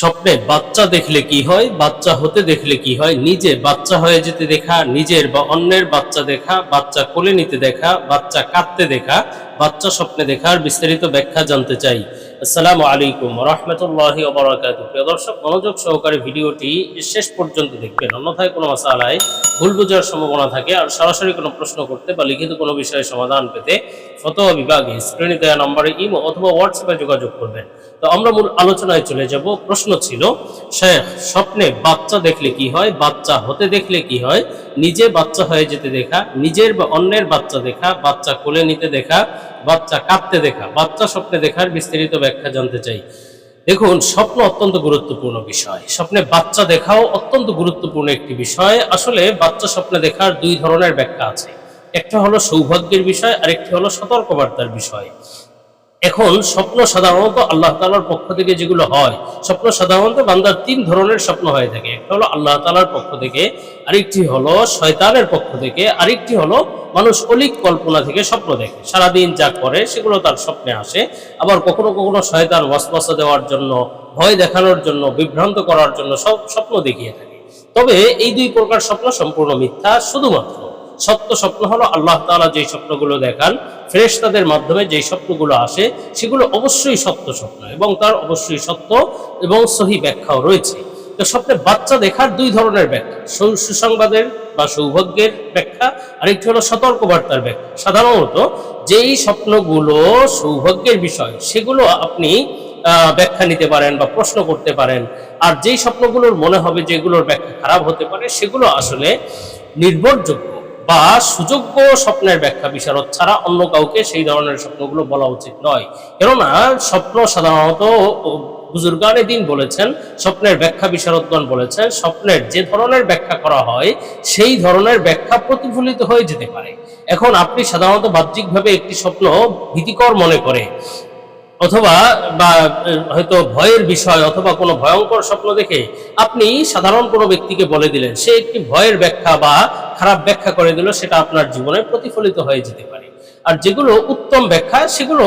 স্বপ্নে বাচ্চা দেখলে কি হয়? বাচ্চা হতে দেখলে কি হয়? নিজে বাচ্চা হয়ে যেতে দেখা, নিজের বা অন্যের বাচ্চা দেখা, বাচ্চা কোলে নিতে দেখা, বাচ্চা কাঁদতে দেখা, বাচ্চা স্বপ্নে দেখার বিস্তারিত ব্যাখ্যা জানতে চাই। আসসালামু আলাইকুম রহমতুল্লাহি ওবরাকাতু প্রিয় দর্শক, মনোযোগ সহকারে ভিডিওটি শেষ পর্যন্ত দেখবেন। অন্যথায় কোনো মাসালায় ভুল বোঝার সম্ভাবনা থাকে আর সরাসরি কোনো প্রশ্ন করতে বা লিখিত কোনো বিষয়ে সমাধান পেতে ফতোয়া বিভাগে স্ক্রিনে দেওয়া নম্বরে ইমো অথবা হোয়াটসঅ্যাপে যোগাযোগ করবেন। তো আমরা মূল আলোচনায় চলে যাব। প্রশ্ন ছিল, শেখ, স্বপ্নে বাচ্চা দেখলে কি হয়? বাচ্চা হতে দেখলে কি হয়? নিজে বাচ্চা হয়ে যেতে দেখা, নিজের বা অন্যের বাচ্চা দেখা, বাচ্চা কোলে নিতে দেখা বাচ্চা কাঁদতে দেখা, বাচ্চা স্বপ্নে দেখার বিস্তারিত ব্যাখ্যা জানতে চাই। দেখুন, স্বপ্ন অত্যন্ত গুরুত্বপূর্ণ বিষয়। স্বপ্নে বাচ্চা দেখাও অত্যন্ত গুরুত্বপূর্ণ একটি বিষয়। আসলে বাচ্চা স্বপ্নে দেখার দুই ধরনের ব্যাখ্যা আছে। একটা হলো সৌভাগ্যের বিষয়, আরেকটি হলো সতর্কবার্তার বিষয়। এখন স্বপ্ন সাধারণত আল্লাহ তালার পক্ষ থেকে যেগুলো হয়, স্বপ্ন সাধারণত বান্দার তিন ধরনের স্বপ্ন হয়ে থাকে। একটা হলো আল্লাহ তালার পক্ষ থেকে, আরেকটি হলো শয়তানের পক্ষ থেকে, আরেকটি হলো মানুষ অলিক কল্পনা থেকে স্বপ্ন দেখে। সারাদিন যা করে সেগুলো তার স্বপ্নে আসে। আবার কখনো কখনো শয়তান ওয়াসওয়াসা দেওয়ার জন্য, ভয় দেখানোর জন্য, বিভ্রান্ত করার জন্য সব স্বপ্ন দেখিয়ে থাকে। তবে এই দুই প্রকার স্বপ্ন সম্পূর্ণ মিথ্যা শুধুমাত্র। সত্য স্বপ্ন হলো আল্লাহ তাআলা যেই স্বপ্নগুলো দেখান, ফেরেশতাদের মাধ্যমে যেই স্বপ্নগুলো আসে, সেগুলো অবশ্যই সত্য স্বপ্ন এবং তার অবশ্যই সত্য এবং সহি ব্যাখ্যাও রয়েছে। তো স্বপ্নে বাচ্চা দেখার দুই ধরনের ব্যাখ্যা সুসংবাদের বা সৌভাগ্যের ব্যাখ্যা, আরেকটি হলো সতর্কবার্তার ব্যাখ্যা। সাধারণত যেই স্বপ্নগুলো সৌভাগ্যের বিষয়, সেগুলো আপনি ব্যাখ্যা নিতে পারেন বা প্রশ্ন করতে পারেন। আর যেই স্বপ্নগুলোর মনে হবে যেগুলোর ব্যাখ্যা খারাপ হতে পারে, সেগুলো আসলে নির্ভরযোগ্য। বা সুযোগ্য স্বপ্নের ব্যাখ্যা, বিশারদ ছাড়া অন্য কাউকে সেই ধরনের স্বপ্নগুলো বলা উচিত নয়। কেননা স্বপ্ন সাধারণত বুজুর্গানে দিন বলেছেন, স্বপ্নের ব্যাখ্যা বিশারদগণ বলেছেন, স্বপ্নের যে ধরনের ব্যাখ্যা করা হয়, সেই ধরনের ব্যাখ্যা প্রতিফলিত হয়ে যেতে পারে। এখন আপনি সাধারণত বাহ্যিকভাবে একটি স্বপ্ন ভীতিকর মনে করে অথবা বা হয়তো ভয়ের বিষয় অথবা কোনো ভয়ঙ্কর স্বপ্ন দেখে আপনি সাধারণ কোনো ব্যক্তিকে বলে দিলেন, সে একটি ভয়ের ব্যাখ্যা বা খারাপ ব্যাখ্যা করে দিল, সেটা আপনার জীবনে প্রতিফলিত হয়ে যেতে পারে। আর যেগুলো উত্তম ব্যাখ্যা, সেগুলো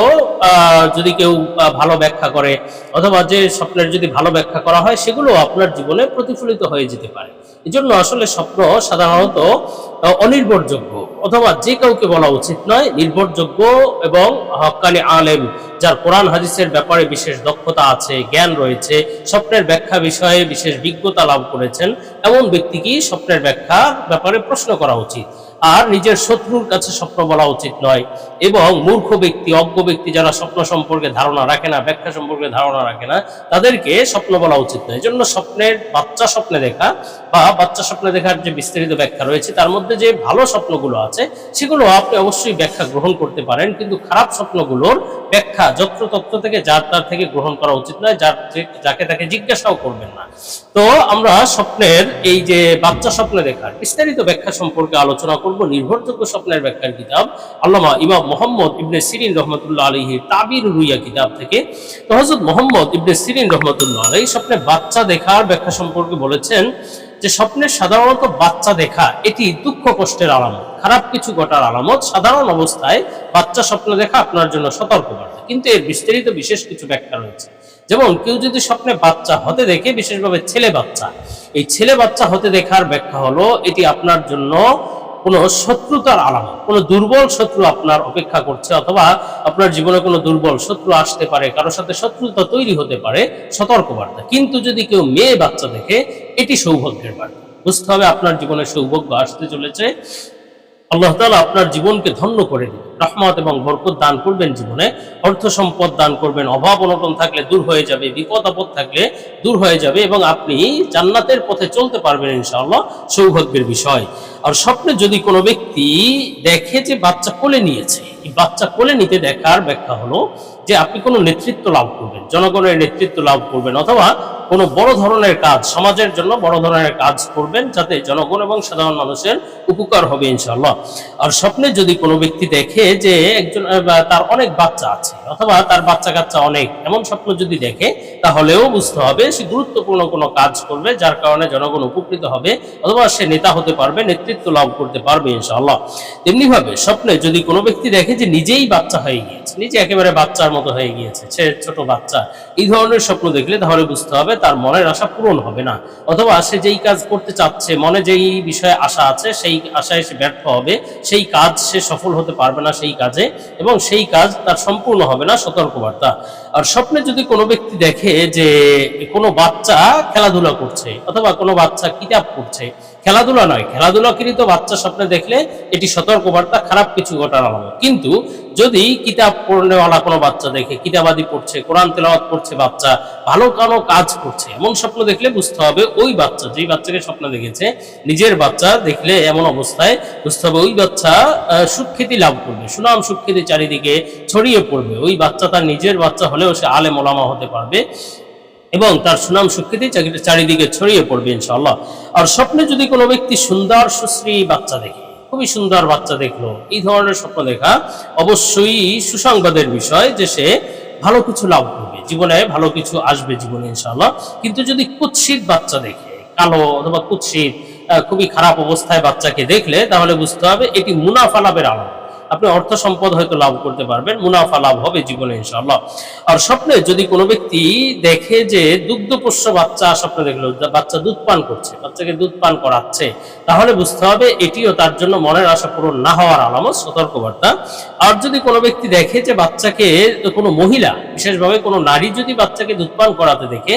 যদি কেউ ভালো ব্যাখ্যা করে অথবা যে স্বপ্নের যদি ভালো ব্যাখ্যা করা হয়, সেগুলো আপনার জীবনে প্রতিফলিত হয়ে যেতে পারে। এই জন্য আসলে স্বপ্ন সাধারণত, অনির্ভরযোগ্য। অথবা যে কাউকে বলা উচিত নয়, নির্ভরযোগ্য এবং হকানি আলেম, যার কোরআন হাদিসের ব্যাপারে বিশেষ দক্ষতা আছে, জ্ঞান রয়েছে, স্বপ্নের ব্যাখ্যা বিষয়ে বিশেষ বিজ্ঞতা লাভ করেছেন, এমন ব্যক্তিকেই স্বপ্নের ব্যাখ্যা ব্যাপারে প্রশ্ন করা উচিত। আর নিজের শত্রুর কাছে স্বপ্ন বলা উচিত নয়। এবং মূর্খ ব্যক্তি, অজ্ঞ ব্যক্তি যারা স্বপ্ন সম্পর্কে ধারণা রাখে না, ব্যাখ্যা সম্পর্কে ধারণা রাখে না, তাদেরকে স্বপ্ন বলা উচিত নয়। এই জন্য স্বপ্নের বাচ্চা স্বপ্নে দেখা বা বাচ্চা স্বপ্নে দেখার যে বিস্তারিত ব্যাখ্যা রয়েছে, তার মধ্যে যে ভালো স্বপ্নগুলো আছে, সেগুলো আপনি অবশ্যই ব্যাখ্যা গ্রহণ করতে পারেন। কিন্তু খারাপ স্বপ্নগুলোর ব্যাখ্যা যত্রতত্র থেকে যার তার থেকে গ্রহণ করা উচিত নয়, যার যাকে তাকে জিজ্ঞাসাও করবেন না। তো আমরা স্বপ্নের এই যে বাচ্চা স্বপ্নে দেখার বিস্তারিত ব্যাখ্যা সম্পর্কে আলোচনা নির্ভরযোগ্য স্বপ্নের ব্যাখ্যার কিতাব, আল্লামা ইমাম মোহাম্মদ ইবনে সিরিন রহমতুল্লাহ আলহি তাবির রুইয়া কিতাব থেকে। তো হজরত মোহাম্মদ ইবনে সিরিন রহমতুল্লাহ আলহি স্বপ্নে বাচ্চা দেখার ব্যাখ্যা সম্পর্কে বলেছেন যে স্বপ্নের সাধারণত বাচ্চা দেখা, এটি দুঃখ কষ্টের আলামত, খারাপ কিছু ঘটার আলামত, সাধারণ অবস্থায় বাচ্চা স্বপ্ন দেখা আপনার জন্য সতর্কবার্তা। কিন্তু এর বিস্তারিত বিশেষ কিছু ব্যাখ্যা রয়েছে। যেমন, কেউ যদি স্বপ্নে বাচ্চা হতে দেখে, বিশেষভাবে ছেলে বাচ্চা, এই ছেলে বাচ্চা হতে দেখার ব্যাখ্যা হলো, এটি আপনার জন্য কোনো শত্রুতার আলামত, কোনো দুর্বল শত্রু আপনার অপেক্ষা করছে অথবা আপনার জীবনে কোনো দুর্বল শত্রু আসতে পারে, কারোর সাথে শত্রুতা তৈরি হতে পারে, সতর্কবার্তা। কিন্তু যদি কেউ মেয়ে বাচ্চা দেখে, এটি সৌভাগ্যের বার্তা। বুঝতে হবে আপনার জীবনে সৌভাগ্য আসতে চলেছে। আল্লাহ তাআলা আপনার জীবনকে ধন্য করে দিবেন। রহমত এবং বরকত দান করবেন জীবনে। অর্থ সম্পদ দান করবেন। অভাব অনটন থাকলে দূর হয়ে যাবে। বিপদ আপদ থাকলে দূর হয়ে যাবে এবং আপনি জান্নাতের পথে চলতে পারবেন ইনশাআল্লাহ। সৌভাগ্যের বিষয়। আর স্বপ্নে যদি কোনো ব্যক্তি দেখে যে বাচ্চা কোলে নিয়েছে বাচ্চা কোলে নিতে দেখার ব্যাখ্যা হলো যে আপনি কোনো নেতৃত্ব লাভ করবেন, জনগণের নেতৃত্ব লাভ করবেন অথবা কোনো বড় ধরনের কাজ, সমাজের জন্য বড় ধরনের কাজ করবেন যাতে জনগণ এবং সাধারণ মানুষের উপকার হবে ইনশাআল্লাহ। আর স্বপ্নে যদি কোনো ব্যক্তি দেখে যে একজন তার অনেক বাচ্চা আছে অথবা তার বাচ্চা কাচ্চা অনেক, এমন স্বপ্ন যদি দেখে, তাহলেও বুঝতে হবে সে গুরুত্বপূর্ণ কোনো কাজ করবে যার কারণে জনগণ উপকৃত হবে অথবা সে নেতা হতে পারবে, নেতৃত্ব লাভ করতে পারবে ইনশাআল্লাহ। তেমনিভাবে স্বপ্নে যদি কোনো ব্যক্তি দেখে যে নিজেই বাচ্চা হয়ে গিয়েছে, নিজে একেবারে বাচ্চার মতো হয়ে গিয়েছে, সে ছোট বাচ্চা, এই ধরনের স্বপ্ন দেখলে তাহলে বুঝতে হবে তার মনের আশা পূরণ হবে না। অথবা সে যেই কাজ করতে চাচ্ছে, মনে যেই বিষয়ে আশা আছে, সেই আশায় সে ব্যর্থ হবে, সেই কাজ সে সফল হতে পারবে না সেই কাজে এবং সেই কাজ তার সম্পূর্ণ হবে না সতর্কবার্তা। আর স্বপ্নে যদি কোনো ব্যক্তি দেখে যে কোনো বাচ্চা খেলাধুলা করছে অথবা কোনো বাচ্চা কিতাব করছে খেলাধুলা নয় খেলাধুলা খেলাধুলাকৃত বাচ্চা স্বপ্নে দেখলে এটি সতর্কবার্তা, খারাপ কিছু ঘটার আলামত কিন্তু যদি কিতাব পড়নেওয়ালা কোনো বাচ্চা দেখে, কিতাবাদি পড়ছে, কোরআন তেলাওয়াত করছে বাচ্চা, ভালো কোনো কাজ করছে, এমন স্বপ্ন দেখলে বুঝতে হবে ওই বাচ্চা, যেই বাচ্চাকে স্বপ্ন দেখেছে, নিজের বাচ্চা দেখলে এমন অবস্থায় বুঝতে হবে ওই বাচ্চা সুখ্যাতি লাভ করবে, সুনাম সুখ্যাতি চারিদিকে ছড়িয়ে পড়বে। ওই বাচ্চা তার নিজের বাচ্চা হলেও সে আলেম ওলামা হতে পারবে এবং তার সুনাম সুখ্যাতি চারিদিকে ছড়িয়ে পড়বে ইনশাআল্লাহ। আর স্বপ্নে যদি কোনো ব্যক্তি সুন্দর, সুশ্রী বাচ্চা দেখে খুবই সুন্দর বাচ্চা দেখল। এই ধরনের স্বপ্ন দেখা অবশ্যই সুসংবাদের বিষয় যে সে ভালো কিছু লাভ করবে। জীবনে ভালো কিছু আসবে জীবনে, ইনশাআল্লাহ। কিন্তু যদি কুৎসিত বাচ্চা দেখে, কালো অথবা কুৎসিত খুবই খারাপ অবস্থায় বাচ্চাকে দেখলে, তাহলে বুঝতে হবে এটি মুনাফা লাভের আলামত। আপনি অর্থ সম্পদ হয়তো লাভ করতে পারবেন, মুনাফা লাভ হবে জীবনে ইনশাআল্লাহ। আর স্বপ্নে যদি কোনো ব্যক্তি দেখে যে দুগ্ধপোষ্য বাচ্চা স্বপ্নে দেখল বাচ্চা দুধ পান করছে, বাচ্চাকে দুধ পান করাচ্ছে, তাহলে বুঝতে হবে এটিও তার জন্য মনের আশা পূরণ না হওয়ার আলামত, সতর্কবার্তা। আর যদি কোনো ব্যক্তি দেখে যে বাচ্চাকে কোনো মহিলা, বিশেষভাবে কোনো নারী যদি বাচ্চাকে দুধ পান করাতে দেখে,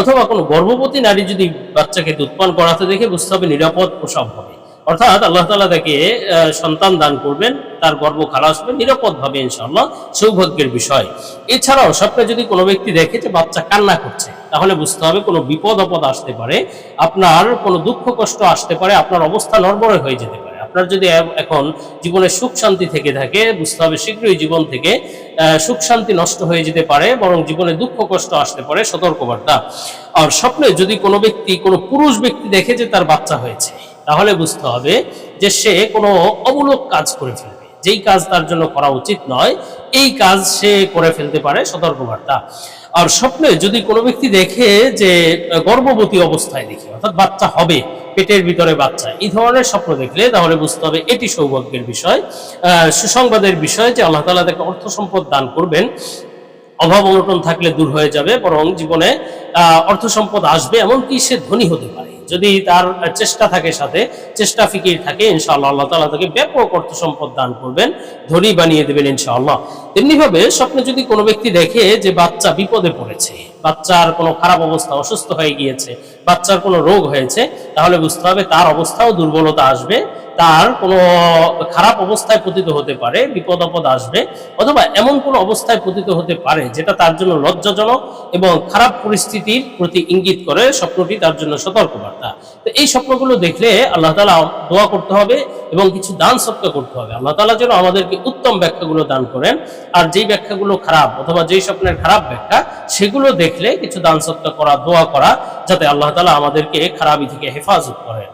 অথবা কোনো গর্ভবতী নারী যদি বাচ্চাকে দুধ পান করাতে দেখে, বুঝতে হবে নিরাপদ প্রসব হবে অর্থাৎ আল্লাহ তালা তাকে সন্তান দান করবেন, তার গর্ব খালাস হবে নিরাপদ ভাবে ইনশাল্লাহ সৌভাগ্যের বিষয়। এছাড়াও স্বপ্নে যদি কোনো ব্যক্তি দেখে যে বাচ্চা কান্না করছে, তাহলে বুঝতে হবে কোনো বিপদ আপদ আসতে পারে, আপনার কোনো দুঃখ কষ্ট আসতে পারে, আপনার অবস্থা নড়বড়ে হয়ে যেতে পারে। আপনার যদি এখন জীবনে সুখ শান্তি থেকে থাকে, বুঝতে হবে শীঘ্রই জীবন থেকে সুখ শান্তি নষ্ট হয়ে যেতে পারে, বরং জীবনে দুঃখ কষ্ট আসতে পারে, সতর্কবার্তা। আর স্বপ্নে যদি কোনো ব্যক্তি, কোনো পুরুষ ব্যক্তি দেখে যে তার বাচ্চা হয়েছে তাহলে বুঝতে হবে যে সে কোনো অমূলক কাজ করে ফেলবে। যেই কাজ তার জন্য করা উচিত নয়, এই কাজ সে করে ফেলতে পারে সতর্কবার্তা। আর স্বপ্নে যদি কোনো ব্যক্তি দেখে যে গর্ভবতী অবস্থায় দেখে, অর্থাৎ বাচ্চা হবে, পেটের ভিতরে বাচ্চা, এই ধরনের স্বপ্ন দেখলে তাহলে বুঝতে হবে এটি সৌভাগ্যের বিষয়। সুসংবাদের বিষয় যে আল্লাহ তালা তাকে অর্থ সম্পদ দান করবেন, অভাব অনটন থাকলে দূর হয়ে যাবে, বরং জীবনে অর্থ সম্পদ আসবে, এমনকি সে ধনী হতে পারে। যদি তার চেষ্টা থাকে সাথে, চেষ্টা ফিকির থাকে, ইনশাআল্লাহ আল্লাহ তালা তাকে ব্যাপক অর্থ সম্পদ দান করবেন ধরি বানিয়ে দেবেন ইনশাআল্লাহ। তেমনিভাবে স্বপ্নে যদি কোনো ব্যক্তি দেখে যে বাচ্চা বিপদে পড়েছে, বাচ্চার কোনো খারাপ অবস্থা, অসুস্থ হয়ে গিয়েছে বাচ্চার কোনো রোগ হয়েছে, তাহলে বুঝতে হবে তার অবস্থাও দুর্বলতা আসবে, তার কোনো খারাপ অবস্থায় পতিত হতে পারে, বিপদ আপদ আসবে, অথবা এমন কোনো অবস্থায় পতিত হতে পারে যেটা তার জন্য লজ্জাজনক এবং খারাপ পরিস্থিতির প্রতি ইঙ্গিত করে স্বপ্নটি তার জন্য সতর্কবার্তা। তো এই স্বপ্নগুলো দেখলে আল্লাহ তালা দোয়া করতে হবে এবং কিছু দান সৎকা করতে হবে। আল্লাহ তালা যেন আমাদেরকে উত্তম ব্যাখ্যাগুলো দান করেন, আর যেই ব্যাখ্যাগুলো খারাপ অথবা যেই স্বপ্নের খারাপ ব্যাখ্যা, সেগুলো দেখলে কিছু দান সৎকা করা, দোয়া করা, যাতে আল্লাহ তালা আমাদেরকে খারাপি থেকে হেফাজত করেন।